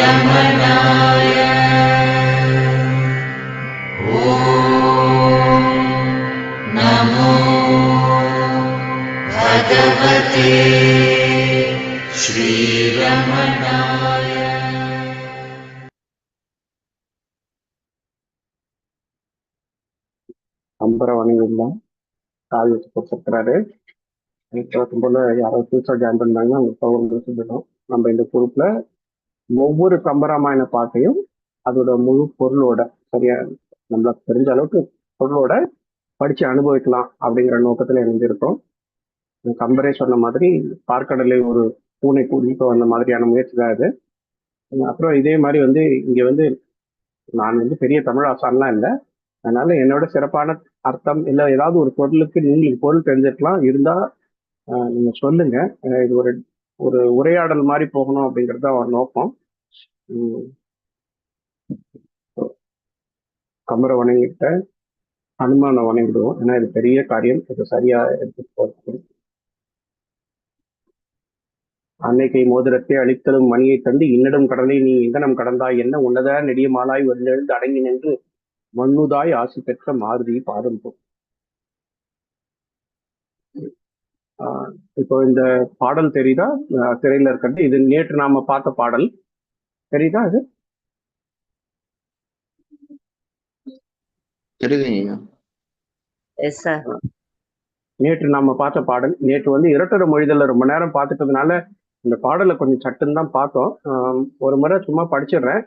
श्रीरमणाय ॐ नमो भगवते श्रीरमणाय அம்பர வணங்கிடலாம் கால் கொடுத்துருக்கிறாரு வழக்கம் போல யாராவது புதுசாக ஜாயின் பண்ணாங்கன்னா அவங்க பவர் சொல்லிடும். நம்ம இந்த குரூப்ல ஒவ்வொரு கம்பராமாயண பாட்டையும் அதோட முழு பொருளோட சரியா நம்மளுக்கு தெரிஞ்ச அளவுக்கு பொருளோட படிச்சு அனுபவிக்கலாம் அப்படிங்கிற நோக்கத்துல இணைஞ்சிருக்கோம். கம்பரே சொன்ன மாதிரி பார்க்கடலை ஒரு பூனை கூட்டிட்டு வந்த மாதிரியான முயற்சி தான் இது. அப்புறம் இதே மாதிரி வந்து இங்க வந்து நான் வந்து பெரிய தமிழ் ஆசான்லாம் இல்லை. அதனால என்னோட சிறப்பான அர்த்தம் இல்லை ஏதாவது ஒரு பொருளுக்கு நீங்கள் பொருள் தெரிஞ்சிருக்கலாம். இருந்தால் நீங்க சொல்லுங்க. இது ஒரு ஒரு உரையாடல் மாதிரி போகணும் அப்படிங்கிறது தான் ஒரு நோக்கம். கமரை வணங்கிட்ட ஹனுமானை வணங்கிடுவோம். ஏன்னா இது பெரிய காரியம். இது சரியா எடுத்துட்டு போகிறது அன்னைக்கை மோதிரத்தை அழித்தலும் மணியை தந்து இன்னிடம் கடலை நீ எங்கனம் கடந்தாய்? என்ன உன்னத நெடியமாலாய் வந்தெழுந்து அடங்கி நின்று மண்ணுதாய் ஆசி பெற்ற மாருதி பாதம் போ ஆஹ் இப்போ இந்த பாடல் தெரியுதா? திரையில இருக்கிறது. இது நேற்று நாம பார்த்த பாடல். தெரியுதா இது? நேற்று நாம பார்த்த பாடல். நேற்று வந்து இரட்டர மொழிதல்ல ரொம்ப நேரம் பார்த்துட்டதுனால இந்த பாடலை கொஞ்சம் சட்டுன்னு தான் பார்த்தோம். ஒரு முறை சும்மா படிச்சிடுறேன்.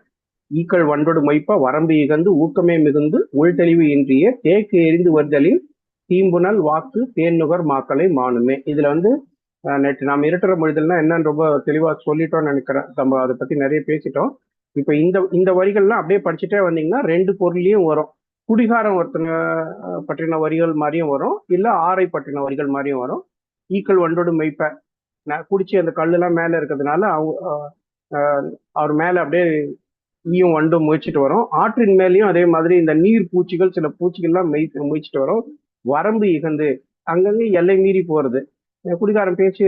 ஈக்கள் வண்டோடு மொய்ப்ப வரம்பு இகந்து ஊக்கமே மிகுந்து உள்தெளிவு இன்றிய தேக்கு எரிந்து வருதலின் தீம்புணல் வாக்கு தேன்நுகர் மாக்களை மானுமே. இதுல வந்து நேற்று நாம் இரட்டர மொழிதல்னா என்னன்னு ரொம்ப தெளிவா சொல்லிட்டோம்னு நினைக்கிறேன். நம்ம அதை பத்தி நிறைய பேசிட்டோம். இப்ப இந்த இந்த வரிகள்லாம் அப்படியே படிச்சுட்டே வந்தீங்கன்னா ரெண்டு பொருளையும் வரும். குடிகாரம் ஒருத்தன பற்றின வரிகள் மாதிரியும் வரும். இல்ல ஆரை பற்றின வரிகள் மாதிரியும் வரும். ஈக்கள் ஒன்றோடு மெய்ப்ப. நான் குடிச்சு அந்த கல்லுலாம் மேல இருக்கிறதுனால அவங்க அவர் மேல அப்படியே ஈயும் வண்டும் முயற்சிட்டு வரும். ஆற்றின் மேலேயும் அதே மாதிரி இந்த நீர் பூச்சிகள் சில பூச்சிகள்லாம் மெய் முயற்சிட்டு வரும். வரம்பு இகந்து அங்கங்க எல்லை மீறி போறது. குடிகாரன் பேச்சு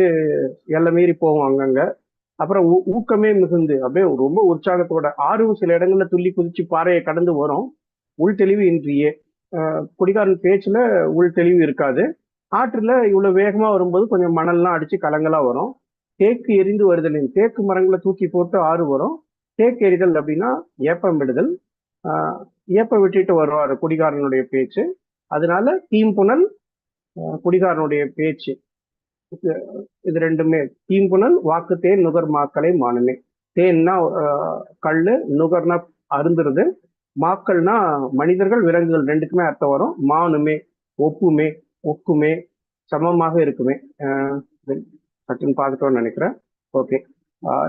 எல்லை மீறி போவோம் அங்கங்க. அப்புறம் ஊ- ஊக்கமே மிகுந்து அப்படியே ரொம்ப உற்சாகத்தோட ஆர்வம் சில இடங்கள்ல துள்ளி குதிச்சு பாறையை கடந்து வரும். உள் தெளிவு இன்றியே. குடிகாரன் பேச்சுல உள் தெளிவு இருக்காது. ஆற்றுல இவ்வளவு வேகமா வரும்போது கொஞ்சம் மணல்லாம் அடிச்சு கலங்களா வரும். தேக்கு எரிந்து வருதலின் தேக்கு மரங்களை தூக்கி போட்டு ஆறு வரும். தேக்கு எரிதல் அப்படின்னா ஏப்பம் விடுதல். ஏப்ப விட்டுட்டு வருவார் குடிகாரனுடைய பேச்சு. அதனால தீம்புணல் குடிகாரனுடைய பேச்சு. இது ரெண்டுமே. தீம்புணல் வாக்கு தேன் நுகர் மாக்களை மானுமே. தேன்னா கல்லு நுகர்னா அருந்துருது மாக்கள்னா மனிதர்கள் விலங்குகள் ரெண்டுக்குமே அர்த்தம் வரும். மானுமே ஒப்புமே ஒக்குமே சமமாக இருக்குமே. ஆஹ் சட்டுன்னு பார்த்துட்டோம்னு நினைக்கிறேன். ஓகே.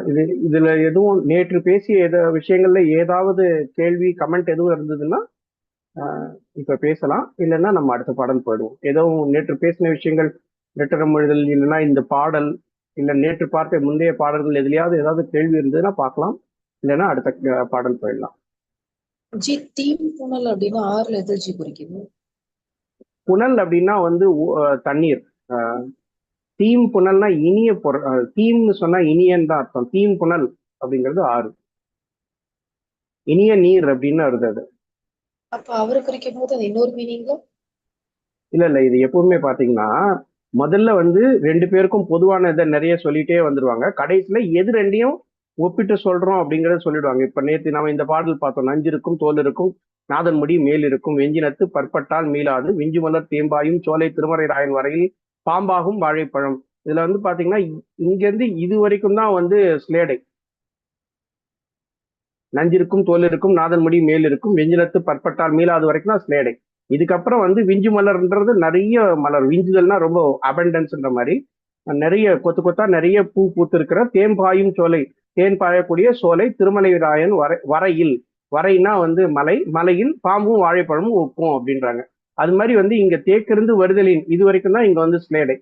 இது இதுல எதுவும் நேற்று பேசிய எத விஷயங்கள்ல ஏதாவது கேள்வி கமெண்ட் எதுவும் இருந்ததுன்னா இப்ப பேசலாம். இல்லைன்னா நம்ம அடுத்த பாடல் போயிடுவோம். எதுவும் நேற்று பேசின விஷயங்கள் ரெட்டரம் எழுதல் இல்லைன்னா இந்த பாடல் இல்ல நேற்று பார்த்த முந்தைய பாடல்கள் எதுலயாவது ஏதாவது கேள்வி இருந்ததுன்னா பார்க்கலாம். இல்லைன்னா அடுத்த பாடல் போயிடலாம். ஜி தீம் புனல் அப்படின்னா ஆறுல எது ஜி குறிக்குது? புனல் அப்படின்னா வந்து தண்ணீர். தீம் புனல்னா இனிய பொருள் தீம்னு சொன்னா இனியன் தான் அர்த்தம். தீம் புனல் அப்படிங்கிறது ஆறு. இனிய நீர் அப்படின்னு வருது அது. அப்ப அவரை குறிக்கும் போது அது இன்னொரு மீனிங்ல இல்ல இல்ல. இது எப்பவுமே பாத்தீங்கன்னா முதல்ல வந்து ரெண்டு பேருக்கும் பொதுவான இதை நிறைய சொல்லிட்டே வந்துருவாங்க. கடைசியில எது ரெண்டையும் ஒப்பிட்டு சொல்றோம் அப்படிங்கறத சொல்லிடுவாங்க. இப்ப நேத்து நாம இந்த பாடல் பார்த்தோம். நஞ்சு இருக்கும் தோல் இருக்கும் நாதன் முடி மேல் இருக்கும் வெஞ்சினத்து பற்பட்டால் மீளாது விஞ்சு மலர் தேம்பாயும் சோலை திருமறை ராயன் வரையில் பாம்பாகும் வாழைப்பழம். இதுல வந்து பாத்தீங்கன்னா இங்க இருந்து இது வரைக்கும் தான் வந்து ஸ்லேடை. நஞ்சிருக்கும் தோல் இருக்கும் நாதன் முடி மேல் இருக்கும் வெஞ்சிலத்து பற்பட்டால் மீளாது வரைக்கும் தான் ஸ்லேடை இதுக்கப்புறம் வந்து விஞ்சு மலர்ன்றது நிறைய மலர். விஞ்சுதல்னா ரொம்ப அபண்டன்ஸ்ன்ற மாதிரி. நிறைய கொத்து கொத்தா நிறைய பூ பூத்து இருக்கிற தேன் பாயும் சோலை. தேன் பாயக்கூடிய சோலை திருமலை ராயன் வரை வரையில். வரைனா வந்து மலை மலையில் பாம்பும் வாழைப்பழமும் ஒக்கும் அப்படின்றாங்க. அது மாதிரி வந்து இங்க தேக்கிருந்து வருதலின். இது வரைக்கும் தான் இங்க வந்து ஸ்லேடை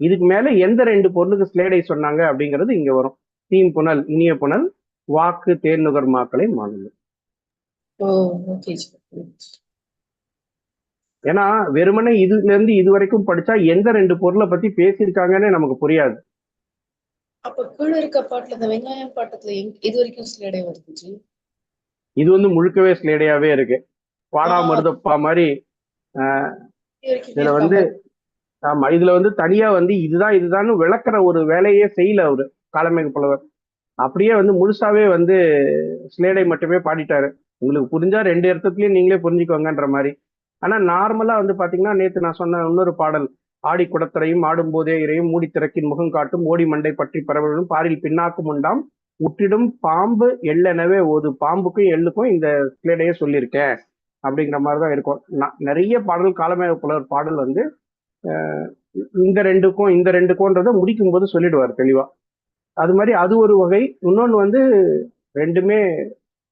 இதுக்கு மேல எந்த ரெண்டு பொருளுக்கு ஸ்லேடை சொன்னாங்க அப்படிங்கிறது இங்க வரும். தீம் புனல் இனிய புனல் வாக்கு தேன் நுகர் மாக்களை மாநிலம் ஜி ஏன்னா வெறுமனே இதுல இருந்து இது வரைக்கும் படிச்சா எந்த ரெண்டு பொருளை பத்தி பேசியிருக்காங்கன்னு நமக்கு புரியாது. அப்ப கீழே இருக்க பாட்டுல இந்த வெங்காயம் பாட்டத்துல இது வரைக்கும் ஸ்லேடே வருது இது வந்து முழுக்கவே ஸ்லேடையாவே இருக்கு. ஆ. மருதப்பா மாதிரி இதுல வந்து. ஆமா இதுல வந்து தனியா வந்து இதுதான் இதுதான் விளக்குற ஒரு வேலையே செய்யல அவரு காலமேக புலவர் அப்படியே வந்து முழுசாவே வந்து ஸ்லேடை மட்டுமே பாடிட்டாரு. உங்களுக்கு புரிஞ்சா ரெண்டு இடத்துலயும் நீங்களே புரிஞ்சுக்கோங்கன்ற மாதிரி. ஆனா நார்மலா வந்து பாத்தீங்கன்னா நேத்து நான் சொன்ன இன்னொரு பாடல் ஆடி குடத்திரையும் ஆடும் போதே இறையும் மூடி திறக்கின் முகம் காட்டும் ஓடி மண்டை பற்றி பரவலும் பாரில் பின்னாக்கும் உண்டாம். உற்றிடும் பாம்பு எள்ளெனவே ஓது பாம்புக்கும் எள்ளுக்கும் இந்த ஸ்லேடையே சொல்லியிருக்கேன் அப்படிங்கிற மாதிரி தான் இருக்கும். நான் நிறைய பாடல் காலமே புலர் பாடல் வந்து இந்த ரெண்டுக்கும் இந்த ரெண்டுக்கும்ன்றதை முடிக்கும் போது சொல்லிடுவார் தெளிவா. அது மாதிரி அது ஒரு வகை. இன்னொன்று வந்து ரெண்டுமே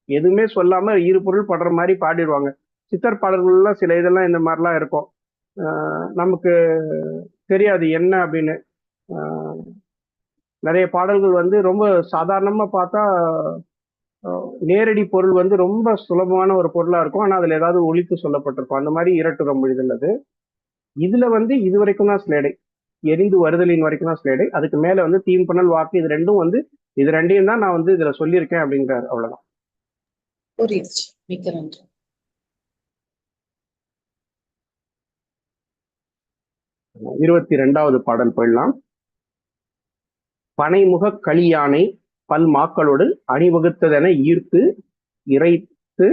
எதுவுமே சொல்லாம இரு பொருள் படுற மாதிரி பாடிடுவாங்க. சித்தர் பாடல்கள்லாம் சில இதெல்லாம் இந்த மாதிரிலாம் இருக்கும். நமக்கு தெரியாது என்ன அப்படின்னு. நிறைய பாடல்கள் வந்து ரொம்ப சாதாரணமா பார்த்தா நேரடி பொருள் வந்து ரொம்ப சுலபமான ஒரு பொருளா இருக்கும். ஆனா அதுல ஏதாவது ஒழித்து சொல்லப்பட்டிருக்கும். அந்த மாதிரி இரட்டுரம் மொழிதல் அது. இதுல வந்து இது வரைக்கும் தான் ஸ்லேடை எரிந்து வருதலின் வரைக்கும் தான் ஸ்லேடை அதுக்கு மேல வந்து தீம் பண்ணல் வாக்கு இது ரெண்டும் வந்து இது ரெண்டையும் தான் நான் வந்து இதுல சொல்லியிருக்கேன் அப்படிங்கிறார். அவ்வளவுதான். புரியுது. மிக்க நன்றி. இருபத்தி ரெண்டாவது பாடல் போயிடலாம். பனைமுக களியானை பல் மாக்களோடு அணிவகுத்ததென ஈர்த்து இறைத்து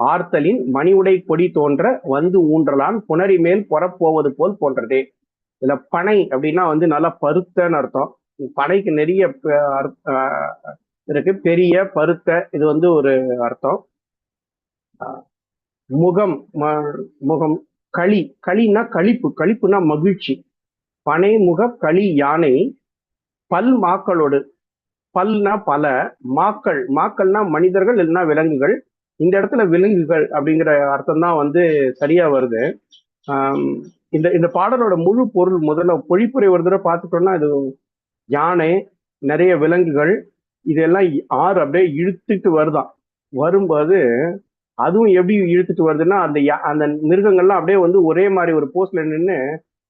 ஆர்த்தலின் மணிவுடை கொடி தோன்ற வந்து ஊன்றலான் புணரி மேல் புறப்போவது போல் போன்றதே இதுல பனை அப்படின்னா வந்து நல்லா பருத்தன்னு அர்த்தம். பனைக்கு நிறைய இருக்கு. பெரிய பருத்த இது வந்து ஒரு அர்த்தம். ஆஹ் முகம் ம- முகம் களி. களின்னா கழிப்பு கழிப்புன்னா மகிழ்ச்சி. பனை முக களி யானை பல் மாக்களோடு. பல்னா பல. மாக்கள். மாக்கள்னா மனிதர்கள் இல்லைன்னா விலங்குகள். இந்த இடத்துல விலங்குகள் அப்படிங்கிற அர்த்தம் தான் வந்து சரியா வருது. ஆஹ் இந்த இந்த பாடலோட முழு பொருள் முதல்ல பொழிப்புரை ஒரு தடவை பார்த்துட்டோம்னா இது யானை நிறைய விலங்குகள் இதெல்லாம் ஆறு அப்படியே இழுத்துட்டு வருதான் வரும்போது அதுவும் எப்படி இழுத்துட்டு வருதுன்னா அந்த யா- அந்த மிருகங்கள்லாம் அப்படியே வந்து ஒரே மாதிரி ஒரு போஸ்ட்ல நின்று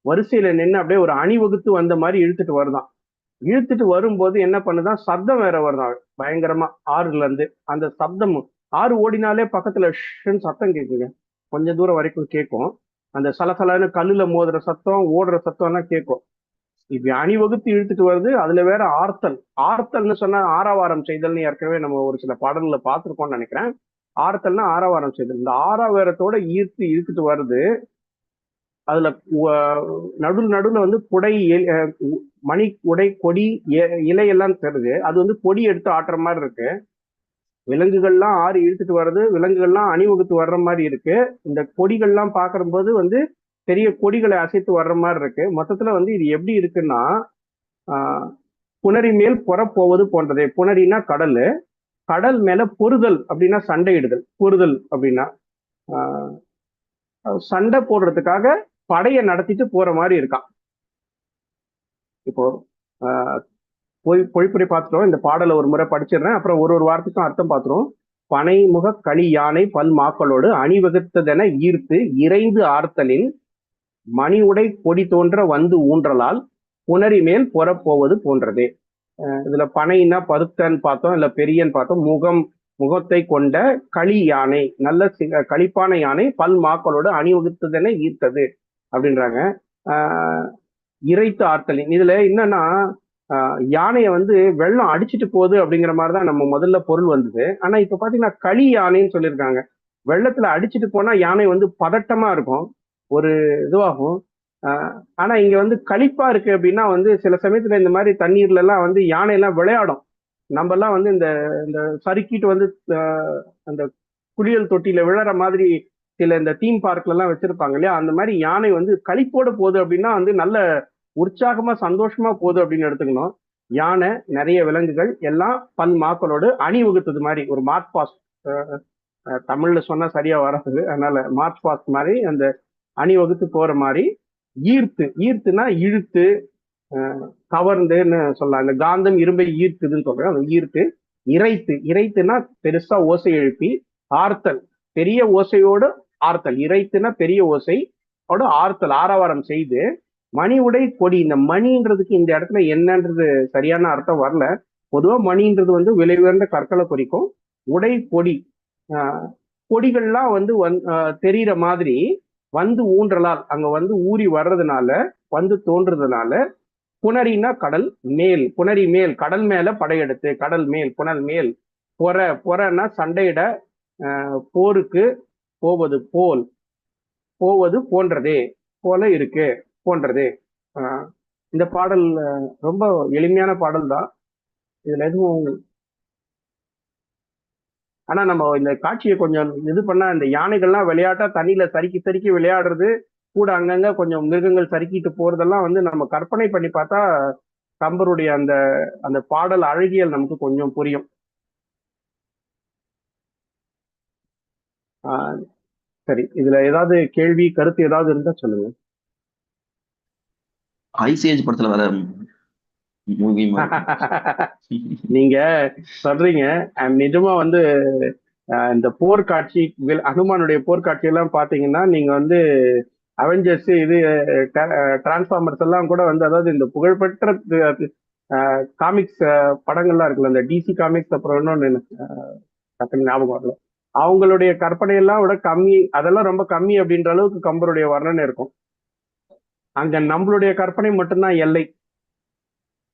வரிசையில நின்று அப்படியே ஒரு அணிவகுத்து வந்த மாதிரி இழுத்துட்டு வருதான் இழுத்துட்டு வரும்போது என்ன பண்ணுதான் சத்தம் வேற வருதான் பயங்கரமா ஆறுல இருந்து அந்த சப்தம் ஆறு ஓடினாலே பக்கத்துல ஷன்னு சத்தம் கேட்குங்க கொஞ்ச தூரம் வரைக்கும் கேட்கும் அந்த சலசலன்னு கல்லுல மோதுற சத்தம் ஓடுற சத்தம் எல்லாம் கேட்கும் இப்படி அணிவகுத்து இழுத்துட்டு வருது அதுல வேற ஆர்த்தல். ஆர்த்தல்னு சொன்னா ஆறாவாரம் செய்தல்னு ஏற்கனவே நம்ம ஒரு சில பாடல்களை பார்த்துருக்கோம்னு நினைக்கிறேன். ஆர்த்தல்னா ஆறாவாரம் செய்தல். இந்த ஆறாவாரத்தோட ஈர்த்து இழுத்துட்டு வருது அதுல நடுவில் நடுவில் வந்து குடை மணி உடை கொடி இலையெல்லாம் தருது. அது வந்து கொடி எடுத்து ஆட்டுற மாதிரி இருக்கு. விலங்குகள்லாம் ஆறு இழுத்துட்டு வர்றது விலங்குகள்லாம் அணிவகுத்து வர்ற மாதிரி இருக்கு. இந்த கொடிகள்லாம் பார்க்கும்போது வந்து பெரிய கொடிகளை அசைத்து வர்ற மாதிரி இருக்கு. மொத்தத்துல வந்து இது எப்படி இருக்குன்னா ஆஹ், புணரி மேல் புறப்போவது போன்றதே. புனரினா கடல். கடல் மேல பொறுதல் அப்படின்னா சண்டையிடுதல். பொறுதல் அப்படின்னா ஆஹ், சண்டை போடுறதுக்காக படையை நடத்திட்டு போற மாதிரி இருக்கான். இப்போ ஆஹ், பொய் பொழிப்புரை பார்த்துட்டோம். இந்த பாடலை ஒரு முறை படிச்சிடுறேன். அப்புறம் ஒரு ஒரு வார்த்தைக்கும் அர்த்தம் பார்த்துருவோம். பனைமுக களி யானை பல் மாக்களோடு அணிவகுத்ததென ஈர்த்து இறைந்து ஆர்த்தலின் மணி உடை கொடி தோன்ற வந்து ஊன்றலால் புணரி மேல் புறப்போவது போன்றதே. இதுல பனைன்னா பருத்தன் பார்த்தோம். இல்ல பெரியன் பார்த்தோம். முகம் முகத்தை கொண்ட களி யானை நல்ல களிப்பான யானை பல் மாக்களோடு அணிவகுத்ததென ஈர்த்தது அப்படின்றாங்க. ஆஹ் இறைத்து ஆர்த்தலின். இதுல என்னன்னா யானையை வந்து வெள்ளம் அடிச்சிட்டு போகுது அப்படிங்கிற மாதிரி தான் நம்ம முதல்ல பொருள் வந்தது. ஆனா இப்ப பாத்தீங்கன்னா களி யானைன்னு சொல்லியிருக்காங்க. வெள்ளத்துல அடிச்சிட்டு போனா யானை வந்து பதட்டமா இருக்கும். ஒரு இதுவாகும். ஆனா இங்க வந்து களிப்பா இருக்கு அப்படின்னா வந்து சில சமயத்துல இந்த மாதிரி தண்ணீர்ல எல்லாம் வந்து யானையெல்லாம் விளையாடும். நம்ம எல்லாம் வந்து இந்த இந்த சறுக்கிட்டு வந்து அந்த குளியல் தொட்டியில விழற மாதிரி சில இந்த தீம் பார்க்ல எல்லாம் வச்சிருப்பாங்க இல்லையா? அந்த மாதிரி யானை வந்து களிப்போட போகுது அப்படின்னா வந்து நல்ல உற்சாகமா சந்தோஷமா போகுது அப்படின்னு எடுத்துக்கணும். யானை நிறைய விலங்குகள் எல்லாம் பல் மாக்களோடு அணிவகுத்தது மாதிரி ஒரு மார்ச் பாஸ்ட் தமிழ்ல சொன்னா சரியா வராது. அதனால மார்ச் பாஸ்ட் மாதிரி அந்த அணிவகுத்து போற மாதிரி ஈர்த்து ஈர்த்துனா இழுத்து கவர்ந்துன்னு சொல்லலாம். இந்த காந்தம் இரும்பை ஈர்க்குதுன்னு சொல்றேன். அந்த ஈர்த்து இறைத்து. இறைத்துனா பெருசா ஓசை எழுப்பி ஆர்த்தல். பெரிய ஓசையோடு ஆர்த்தல். இறைத்துனா பெரிய ஓசை ஓட ஆர்த்தல் ஆரவாரம் செய்து மணி உடை கொடி. இந்த மணின்றதுக்கு இந்த இடத்துல என்னன்றது சரியான அர்த்தம் வரல. பொதுவா மணின்றது வந்து விலை உயர்ந்த கற்களை குறிக்கும். உடை கொடி. கொடிகள்லாம் வந்து வந் தெரிகிற மாதிரி வந்து ஊன்றலால் அங்க வந்து ஊறி வர்றதுனால வந்து தோன்றதுனால புனரினா கடல் மேல். புனரி மேல். கடல் மேல படையெடுத்து கடல் மேல் புனல் மேல். பொற பொறன்னா சண்டையிட போருக்கு போவது போல். போவது போன்றதே. போல இருக்கு. போன்றது. ஆஹ் இந்த பாடல் ரொம்ப எளிமையான பாடல் தான். இதுல எதுவும் ஆனா நம்ம இந்த காட்சியை கொஞ்சம் இது பண்ணா இந்த யானைகள்லாம் விளையாட்டா தண்ணியில சறுக்கி சறுக்கி விளையாடுறது கூட அங்கங்க கொஞ்சம் மிருகங்கள் சறுக்கிட்டு போறதெல்லாம் வந்து நம்ம கற்பனை பண்ணி பார்த்தா கம்பருடைய அந்த அந்த பாடல் அழகியல் நமக்கு கொஞ்சம் புரியும். ஆஹ் சரி. இதுல ஏதாவது கேள்வி கருத்து ஏதாவது இருந்தா சொல்லுங்க. ஐசிஏஜ் படத்துல வர மூவி நீங்க சொல்றீங்க. நிஜமா வந்து இந்த போர்க்காட்சி அனுமானுடைய போர்க்காட்சி எல்லாம் பாத்தீங்கன்னா நீங்க வந்து அவெஞ்சர்ஸ் இது டிரான்ஸ்ஃபார்மர்ஸ் எல்லாம் கூட வந்து அதாவது இந்த புகழ்பெற்ற காமிக்ஸ் படங்கள்லாம் இருக்குல்ல இந்த டிசி காமிக்ஸ் அப்புறம் இன்னொன்று டக்குன்னு ஞாபகம் வரல. அவங்களுடைய கற்பனை எல்லாம் விட கம்மி அதெல்லாம் ரொம்ப கம்மி அப்படின்ற அளவுக்கு கம்பருடைய வர்ணனை இருக்கும். அங்க நம்மளுடைய கற்பனை மட்டும்தான் எல்லை.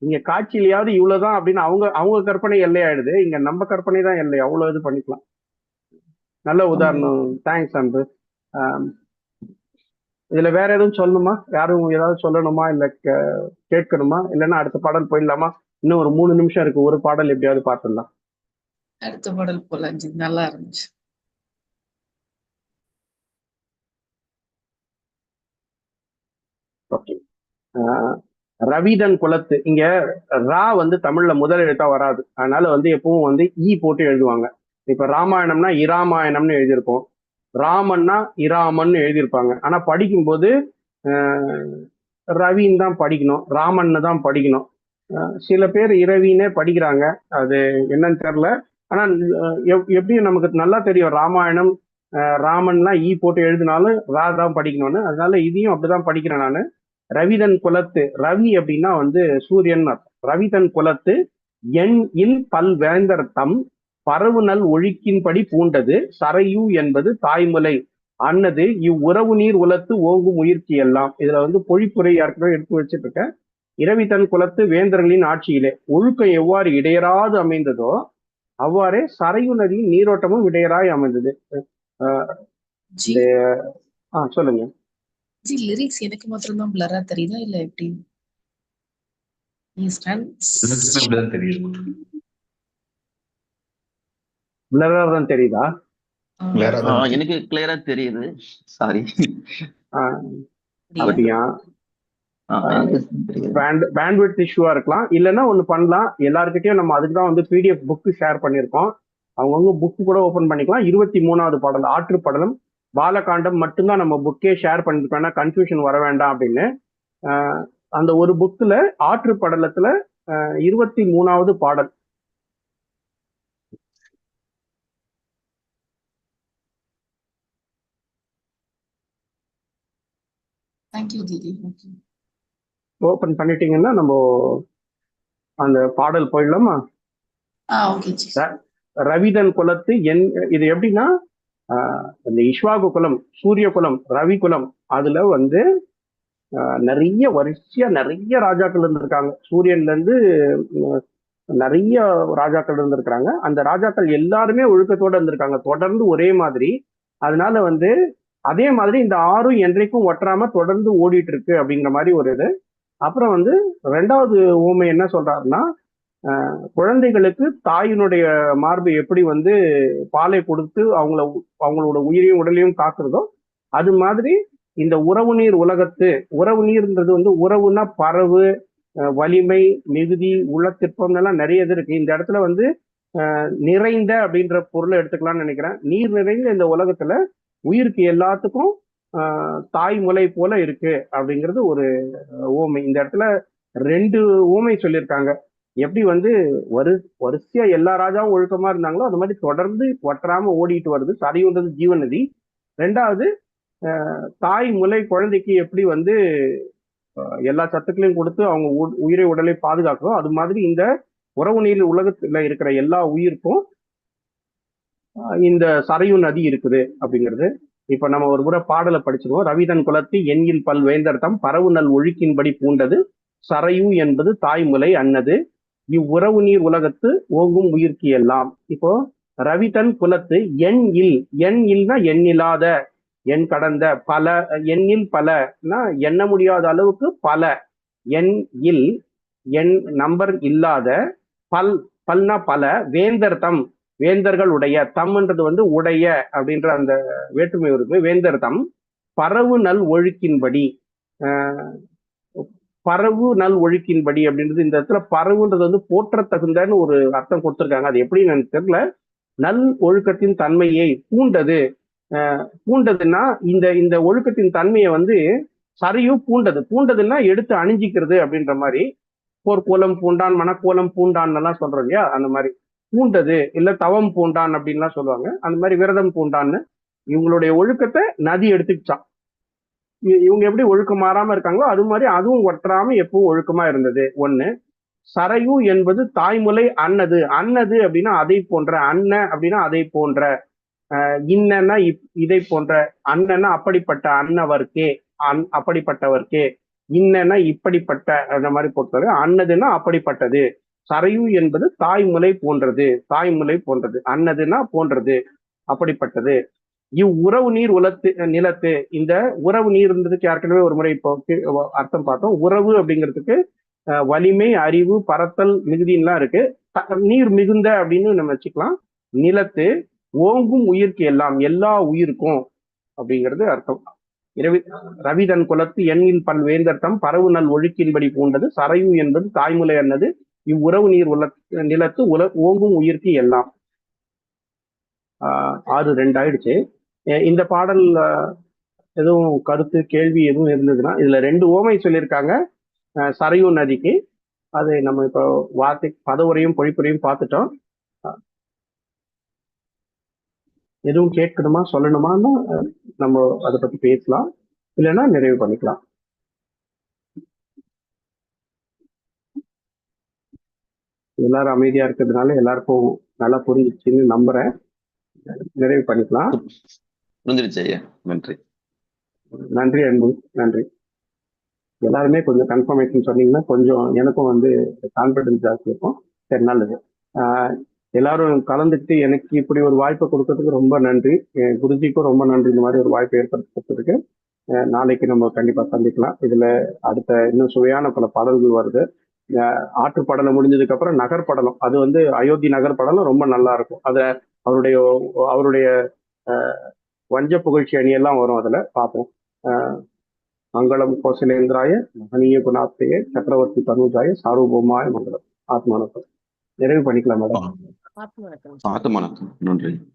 இங்க காட்சியிலையாவது இவ்வளவுதான் அப்படின்னு அவங்க அவங்க கற்பனை எல்லை ஆயிடுது இங்க நம்ம கற்பனை தான் எல்லை. அவ்வளவு இது பண்ணிக்கலாம். நல்ல உதாரணம். தேங்க்ஸ் அன்பு. இதுல வேற எதுவும் சொல்லணுமா? யாரும் ஏதாவது சொல்லணுமா? இல்ல கேட்கணுமா? இல்லைன்னா அடுத்த பாடல் போயிடலாமா? இன்னும் ஒரு மூணு நிமிஷம் இருக்கு. ஒரு பாடல் எப்படியாவது பார்த்துடலாம். அடுத்த பாடல் போலாம் ஜி நல்லா இருந்துச்சு ஓகே ரவிதன் குலத்து. இங்க ரா வந்து தமிழ்ல முதல் எழுத்தா வராது. அதனால வந்து எப்பவும் வந்து ஈ போட்டு எழுதுவாங்க. இப்ப ராமாயணம்னா இராமாயணம்னு எழுதியிருப்போம் ராமன்னா இராமன்னு எழுதியிருப்பாங்க. ஆனா படிக்கும்போது ரவின்னு தான் படிக்கணும். ராமன்னு தான் படிக்கணும். சில பேர் இரவினே படிக்கிறாங்க. அது என்னன்னு தெரியல. ஆனா எப்- எப்படியும் நமக்கு நல்லா தெரியும்? ராமாயணம் ராமன்லாம் ஈ போட்டு எழுதினாலும் ரா தான் படிக்கணும்னு. அதனால இதையும் அப்படிதான் படிக்கிறேன் நான். ரவிதன் குலத்து ரவி அப்படின்னா வந்து சூரியன் அர்த்தம். ரவிதன் குலத்து எண் இல் பல் வேந்தர் தம் பரவுநல் ஒழுக்கின்படி பூண்டது சரையு என்பது தாய்முலை. அன்னது இவ்வுறவு நீர் உலத்து ஓங்கும் முயற்சி எல்லாம். இதுல வந்து பொழிப்புரை ஏற்கனவே எடுத்து வச்சிட்டு இருக்கேன் இரவிதன் குலத்து வேந்தர்களின் ஆட்சியிலே ஒழுக்கம் எவ்வாறு இடையராது அமைந்ததோ அவ்வாறே சரையு நதியின் நீரோட்டமும் இடையராய் அமைந்தது. ஜி. ஆ சொல்லுங்க. ஜி லிரிக்ஸ் எனக்கு மாத்திரம் பிளரா தெரியுதா இல்ல எப்படி? பிளரா தான் தெரியுதா? தான் எனக்கு கிளியரா தெரியுது. சாரி அப்படியா? பேண்ட்வித் இஷ்யூவா இருக்கலாம். இல்லைன்னா ஒன்று பண்ணலாம். எல்லாருக்கிட்டையும் நம்ம அதுக்கு தான் வந்து பிடிஎஃப் புக்கு ஷேர் பண்ணியிருக்கோம். அவங்கவுங்க புக்கு கூட ஓப்பன் பண்ணிக்கலாம். இருபத்தி மூணாவது பாடல் ஆற்று படலம் பாலகாண்டம் மட்டும்தான் நம்ம புக்கே ஷேர் பண்ணிருக்கோம் ஏன்னா கன்ஃபியூஷன் வர வேண்டாம் அப்படின்னு. அந்த ஒரு புக்கில் ஆற்று படலத்துல இருபத்தி மூணாவது பாடல். ஓப்பன் பண்ணிட்டீங்கன்னா நம்ம அந்த பாடல் போயிடலாமா? ரவிதன் குலத்து என் இது எப்படின்னா இந்த இஷ்வாகு குலம் சூரிய குலம் ரவி குலம் அதுல வந்து நிறைய வரிசையா நிறைய ராஜாக்கள் இருந்திருக்காங்க. சூரியன்ல இருந்து நிறைய ராஜாக்கள் இருந்திருக்கிறாங்க. அந்த ராஜாக்கள் எல்லாருமே ஒழுக்கத்தோட இருந்திருக்காங்க. தொடர்ந்து ஒரே மாதிரி. அதனால வந்து அதே மாதிரி இந்த ஆறும் என்றைக்கும் ஒட்டாம தொடர்ந்து ஓடிட்டு இருக்கு அப்படிங்கிற மாதிரி ஒரு இது. அப்புறம் வந்து ரெண்டாவது ஊமை என்ன சொல்றாருன்னா குழந்தைகளுக்கு தாயினுடைய மார்பு எப்படி வந்து பாலை கொடுத்து அவங்கள அவங்களோட உயிரையும் உடலையும் காக்குறதோ அது மாதிரி இந்த உறவு நீர் உலகத்து உறவு நீர்ன்றது வந்து உறவுனா பறவு வலிமை மிகுதி உளத்திற்பம் எல்லாம் நிறைய இது இருக்கு. இந்த இடத்துல வந்து நிறைந்த அப்படின்ற பொருளை எடுத்துக்கலாம்னு நினைக்கிறேன். நீர் நிறைந்த இந்த உலகத்துல உயிருக்கு எல்லாத்துக்கும் ஆஹ் தாய் முலை போல இருக்கு அப்படிங்கிறது ஒரு ஓமை. இந்த இடத்துல ரெண்டு ஓமை சொல்லியிருக்காங்க. எப்படி வந்து வரு வரிசையா எல்லா ராஜாவும் ஒழுக்கமா இருந்தாங்களோ அது மாதிரி தொடர்ந்து ஒற்றாம ஓடிட்டு வருது. சதையுன்றது ஜீவநதி. ரெண்டாவது ஆஹ் தாய் முலை குழந்தைக்கு எப்படி வந்து எல்லா சத்துக்களையும் கொடுத்து அவங்க உ- உயிரை உடலை பாதுகாக்கிறோம் அது மாதிரி இந்த உறவு நீர் உலகத்துல இருக்கிற எல்லா உயிருக்கும் இந்த சரையு நதி இருக்குது அப்படிங்கிறது. இப்ப நம்ம ஒரு முறை பாடலை படிச்சிருவோம் ரவிதன் குலத்து எண்ணில் பல் வேந்தர்த்தம் பரவு நல் ஒழுக்கின்படி பூண்டது. சரையு என்பது தாய்முலை அன்னது. இவ்வுறவு நீர் உலகத்து ஓங்கும் உயிர்க்கு எல்லாம். இப்போ ரவிதன் குலத்து எண் இல். எண் இல்னா எண்ணில்லாத எண் கடந்த பல எண்ணில் பலனா எண்ண முடியாத அளவுக்கு பல. எண் இல் எண் நம்பர் இல்லாத பல் பல்னா பல வேந்தர் தம் வேந்தர்கள் உடைய தம்ன்றது வந்து உடைய அப்படின்ற அந்த வேற்றுமை இருக்கு. வேந்தர் தம் பரவு நல் ஒழுக்கின்படி பறவு நல் ஒழுக்கின்படி அப்படின்றது இந்த இடத்துல பறவுன்றது வந்து போற்ற தகுந்தன்னு ஒரு அர்த்தம் கொடுத்துருக்காங்க. அது எப்படின்னு எனக்கு தெரியல. நல் ஒழுக்கத்தின் தன்மையை பூண்டது. பூண்டதுன்னா இந்த இந்த ஒழுக்கத்தின் தன்மையை வந்து சரியும் பூண்டது. பூண்டதுன்னா எடுத்து அணிஞ்சிக்கிறது அப்படின்ற மாதிரி. போர்க்கோலம் பூண்டான் மனக்கோலம் பூண்டான் எல்லாம் சொல்றோம் இல்லையா? அந்த மாதிரி. பூண்டது. இல்ல தவம் பூண்டான் அப்படின்லாம் சொல்லுவாங்க. அந்த மாதிரி விரதம் பூண்டான்னு இவங்களுடைய ஒழுக்கத்தை நதி எடுத்துக்கிச்சான் இவங்க எப்படி ஒழுக்கம் மாறாம இருக்காங்களோ அது மாதிரி அதுவும் ஒற்றாம எப்பவும் ஒழுக்கமா இருந்தது. ஒண்ணு சரையு என்பது தாய்முலை அன்னது. அன்னது அப்படின்னா அதை போன்ற அன்ன அப்படின்னா அதை போன்ற இன்னன்னா இப்- இதை போன்ற அண்ணன்னா அப்படிப்பட்ட அன்னவர்க்கே அன் அப்படிப்பட்டவர்க்கே இன்னன்னா இப்படிப்பட்ட அந்த மாதிரி பொறுத்தவரை அன்னதுன்னா அப்படிப்பட்டது. சரையு என்பது தாய்முலை போன்றது. தாய்மொழி போன்றது. அன்னதுன்னா போன்றது. அப்படிப்பட்டது. இவ்வுறவு நீர் உலத்து நிலத்து இந்த உறவு நீர்ன்றதுக்கு ஏற்கனவே ஒரு முறை இப்போ அர்த்தம் பார்த்தோம். உறவு அப்படிங்கிறதுக்கு அஹ், வலிமை அறிவு பரத்தல் மிகுதின்லாம் இருக்கு. நீர் மிகுந்த அப்படின்னு நம்ம வச்சுக்கலாம். நிலத்து ஓங்கும் உயிர்க்கு எல்லாம் எல்லா உயிருக்கும் அப்படிங்கிறது அர்த்தம். இரவி ரவிதன் குலத்து எண்ணில் பல் வேந்தர்த்தம் பரவு நல் ஒழுக்கின்படி பூண்டது சரையு என்பது தாய்முலை என்னது இவ்வுறவு நீர் உல நிலத்து உல ஓங்கும் உயிர்க்கு எல்லாம். ஆஹ் ஆறு ரெண்டு ஆயிடுச்சு இந்த பாடல் எதுவும் கருத்து கேள்வி எதுவும் இருந்ததுன்னா இதுல ரெண்டு ஓமை சொல்லியிருக்காங்க. அஹ் சரையு நதிக்கு. அது நம்ம இப்போ வார்த்தை பதவுரையும் பொழிப்புரையும் பார்த்துட்டோம். எதுவும் கேட்கணுமா சொல்லணுமான்னு நம்ம அதை பத்தி பேசலாம். இல்லைன்னா நிறைவு பண்ணிக்கலாம். எல்லாரும் அமைதியா இருக்கிறதுனால எல்லாருக்கும் நல்லா புரிஞ்சிச்சுன்னு நம்புறேன். நிறைவு பண்ணிக்கலாம். புரிஞ்சிருச்சு ஐயா. நன்றி. நன்றி அன்பு. நன்றி. எல்லாருமே கொஞ்சம் கன்ஃபர்மேஷன் சொன்னீங்கன்னா கொஞ்சம் எனக்கும் வந்து கான்ஃபிடன்ஸ் ஜாஸ்தி இருக்கும். சரி நல்லது. ஆஹ் எல்லாரும் கலந்துட்டு எனக்கு இப்படி ஒரு வாய்ப்பை கொடுக்கறதுக்கு ரொம்ப நன்றி. என் குருஜிக்கும் ரொம்ப நன்றி. இந்த மாதிரி ஒரு வாய்ப்பை ஏற்படுத்தி கொடுத்ததுக்கு. நாளைக்கு நம்ம கண்டிப்பா சந்திக்கலாம். இதுல அடுத்த இன்னும் சுவையான பல பாடல்கள் வருது. ஆற்று படலம் முடிஞ்சதுக்கு அப்புறம் நகர் படலம். அது வந்து அயோத்தி நகர் படலம் ரொம்ப நல்லா இருக்கும். அத அவருடைய அவருடைய வஞ்ச புகழ்ச்சி அணியெல்லாம் வரும் அதுல பார்ப்போம். ஆஹ் மங்களம் கோசலேந்திராய மகனீய குணாப்தைய சக்கரவர்த்தி தனுஜாய சார்வபௌமாய மங்களம். ஆத்மானப்பம் நிறைவு பண்ணிக்கலாம் மேடம். ஆத்மா வணக்கம் ஆத்மா வணக்கம் நன்றி.